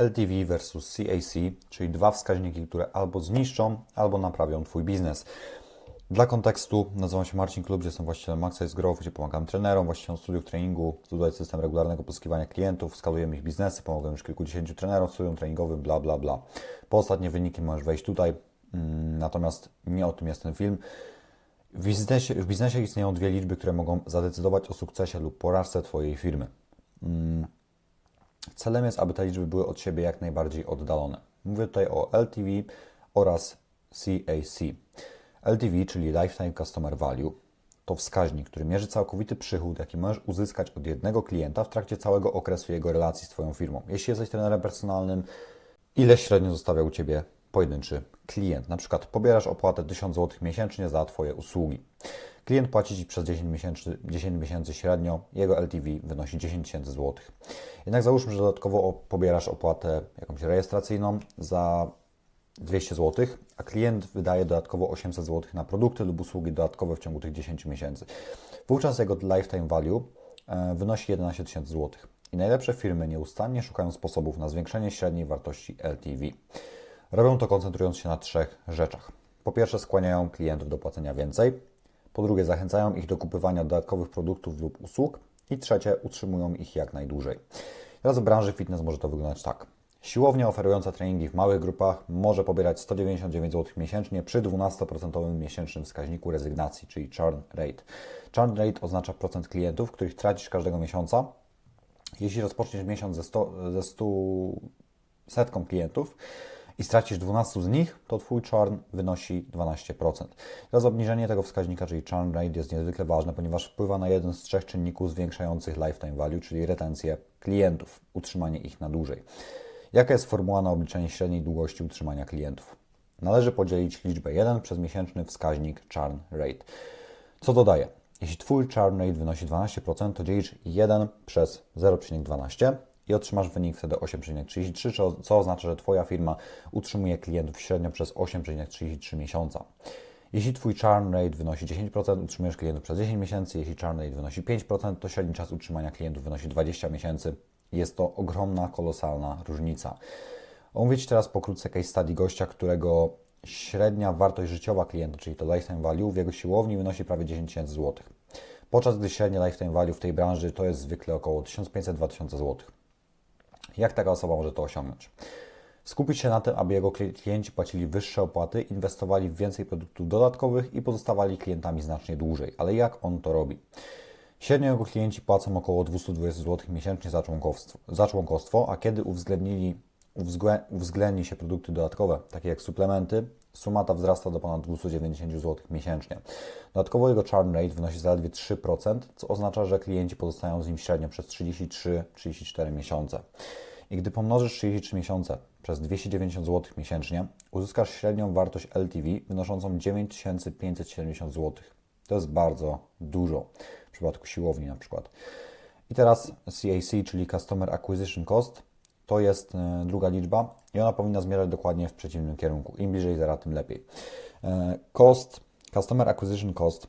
LTV versus CAC, czyli dwa wskaźniki, które albo zniszczą, albo naprawią Twój biznes. Dla kontekstu, nazywam się Marcin Klub, jestem właścicielem Maxa Growth, gdzie pomagam trenerom, właścicielom studiów treningu, zbudować system regularnego pozyskiwania klientów, skalujemy ich biznesy, pomogłem już kilkudziesięciu trenerom, studiom treningowym, bla, bla, bla. Po ostatnie wyniki możesz wejść tutaj, mm, natomiast nie o tym jest ten film. W biznesie, w biznesie istnieją dwie liczby, które mogą zadecydować o sukcesie lub porażce Twojej firmy. Celem jest, aby te liczby były od siebie jak najbardziej oddalone. Mówię tutaj o LTV oraz CAC. LTV, czyli Lifetime Customer Value, to wskaźnik, który mierzy całkowity przychód, jaki możesz uzyskać od jednego klienta w trakcie całego okresu jego relacji z Twoją firmą. Jeśli jesteś trenerem personalnym, ile średnio zostawia u Ciebie pojedynczy klient? Na przykład pobierasz opłatę 1000 zł miesięcznie za Twoje usługi. Klient płaci Ci przez 10 miesięcy, 10 miesięcy średnio, jego LTV wynosi 10 tysięcy złotych. Jednak załóżmy, że dodatkowo pobierasz opłatę jakąś rejestracyjną za 200 zł, a klient wydaje dodatkowo 800 zł na produkty lub usługi dodatkowe w ciągu tych 10 miesięcy. Wówczas jego lifetime value e, wynosi 11 tysięcy złotych. I najlepsze firmy nieustannie szukają sposobów na zwiększenie średniej wartości LTV. Robią to koncentrując się na trzech rzeczach. Po pierwsze, skłaniają klientów do płacenia więcej. Po drugie, zachęcają ich do kupywania dodatkowych produktów lub usług. I trzecie, utrzymują ich jak najdłużej. Teraz w branży fitness może to wyglądać tak. Siłownia oferująca treningi w małych grupach może pobierać 199 zł miesięcznie przy 12% miesięcznym wskaźniku rezygnacji, czyli churn rate. Churn rate oznacza procent klientów, których tracisz każdego miesiąca. Jeśli rozpoczniesz miesiąc ze 100, ze 100 setką klientów i stracisz 12 z nich, to Twój churn wynosi 12%. Teraz obniżenie tego wskaźnika, czyli churn rate jest niezwykle ważne, ponieważ wpływa na jeden z trzech czynników zwiększających lifetime value, czyli retencję klientów, utrzymanie ich na dłużej. Jaka jest formuła na obliczenie średniej długości utrzymania klientów? Należy podzielić liczbę 1 przez miesięczny wskaźnik churn rate. Co dodaje? Jeśli Twój churn rate wynosi 12%, to dzielisz 1 przez 0,12 i otrzymasz wynik wtedy 8,33, co- oznacza, że Twoja firma utrzymuje klientów średnio przez 8,33 miesiąca. Jeśli Twój churn rate wynosi 10%, utrzymujesz klientów przez 10 miesięcy. Jeśli churn rate wynosi 5%, to średni czas utrzymania klientów wynosi 20 miesięcy. Jest to ogromna, kolosalna różnica. Omówię Ci teraz pokrótce case study gościa, którego średnia wartość życiowa klienta, czyli to lifetime value w jego siłowni wynosi prawie 10 tysięcy złotych. Podczas gdy średnia lifetime value w tej branży to jest zwykle około 1500-2000 złotych. Jak taka osoba może to osiągnąć? Skupić się na tym, aby jego kli- klienci płacili wyższe opłaty, inwestowali w więcej produktów dodatkowych i pozostawali klientami znacznie dłużej. Ale jak on to robi? Średnio jego klienci płacą około 220 zł miesięcznie za członkostwo, za członkostwo a kiedy uwzględnili, uwzglę, uwzględni się produkty dodatkowe, takie jak suplementy, suma ta wzrasta do ponad 290 zł miesięcznie. Dodatkowo jego churn rate wynosi zaledwie 3%, co oznacza, że klienci pozostają z nim średnio przez 33-34 miesiące. I gdy pomnożysz 33 miesiące przez 290 zł miesięcznie, uzyskasz średnią wartość LTV wynoszącą 9570 zł. To jest bardzo dużo w przypadku siłowni na przykład. I teraz CAC, czyli Customer Acquisition Cost, to jest e, druga liczba i ona powinna zmierzać dokładnie w przeciwnym kierunku. Im bliżej zera, tym lepiej. E, Cost, Customer Acquisition Cost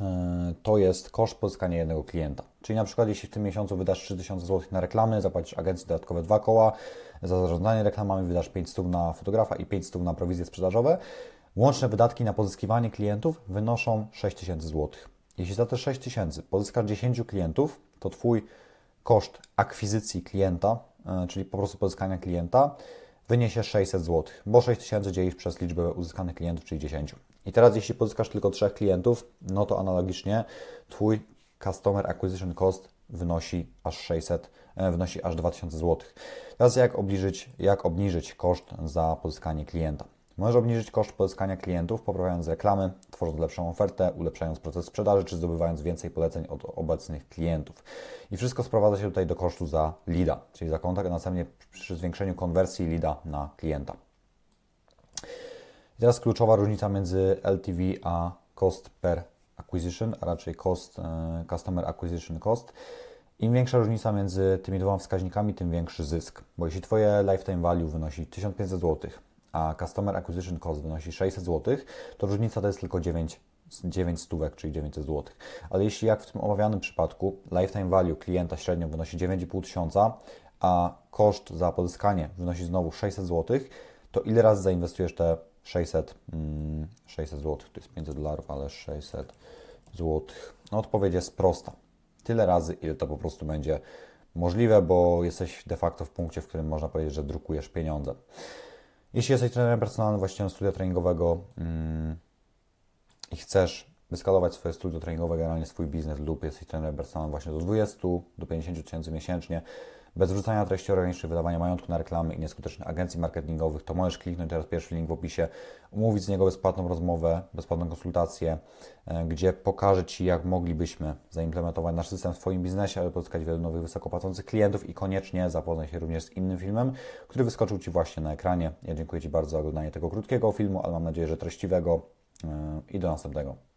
e, to jest koszt pozyskania jednego klienta. Czyli na przykład jeśli w tym miesiącu wydasz 3000 zł na reklamy, zapłacisz agencji dodatkowe dwa koła, za zarządzanie reklamami wydasz 500 na fotografa i 500 na prowizje sprzedażowe, łączne wydatki na pozyskiwanie klientów wynoszą 6000 zł. Jeśli za te 6000 pozyskasz 10 klientów, to Twój koszt akwizycji klienta, e, czyli po prostu pozyskania klienta, wyniesie 600 zł, bo 6000 dzielisz przez liczbę uzyskanych klientów, czyli 10. I teraz jeśli pozyskasz tylko 3 klientów, no to analogicznie Twój Customer Acquisition Cost wynosi aż 600, e, wynosi aż 2000 zł. Teraz jak obniżyć, jak obniżyć koszt za pozyskanie klienta? Możesz obniżyć koszt pozyskania klientów, poprawiając reklamy, tworząc lepszą ofertę, ulepszając proces sprzedaży, czy zdobywając więcej poleceń od obecnych klientów. I wszystko sprowadza się tutaj do kosztu za leada, czyli za kontakt, a następnie przy zwiększeniu konwersji leada na klienta. I teraz kluczowa różnica między LTV a cost per acquisition, a raczej cost, e, customer acquisition cost. Im większa różnica między tymi dwoma wskaźnikami, tym większy zysk. Bo jeśli Twoje lifetime value wynosi 1500 zł, a customer acquisition cost wynosi 600 zł, to różnica to jest tylko 9, 9 stówek, czyli 900 zł. Ale jeśli jak w tym omawianym przypadku lifetime value klienta średnio wynosi 9,5 tysiąca, a koszt za pozyskanie wynosi znowu 600 zł, to ile razy zainwestujesz te 600, mm, 600 zł? To jest 500 dolarów, ale 600 zł. No odpowiedź jest prosta. Tyle razy, ile to po prostu będzie możliwe, bo jesteś de facto w punkcie, w którym można powiedzieć, że drukujesz pieniądze. Jeśli jesteś trenerem personalnym, właścicielem studia treningowego mm, i chcesz wyskalować swoje studio treningowe, generalnie swój biznes lub jesteś trenerem personalnym właśnie do 20 do 50 tysięcy miesięcznie, bez wrzucania treści organicznych, wydawania majątku na reklamy i nieskutecznych agencji marketingowych, to możesz kliknąć teraz pierwszy link w opisie, umówić z niego bezpłatną rozmowę, bezpłatną konsultację, e, gdzie pokażę Ci, jak moglibyśmy zaimplementować nasz system w Twoim biznesie, aby pozyskać wielu nowych, wysoko płacących klientów i koniecznie zapoznaj się również z innym filmem, który wyskoczył Ci właśnie na ekranie. Ja dziękuję Ci bardzo za oglądanie tego krótkiego filmu, ale mam nadzieję, że treściwego e, i do następnego.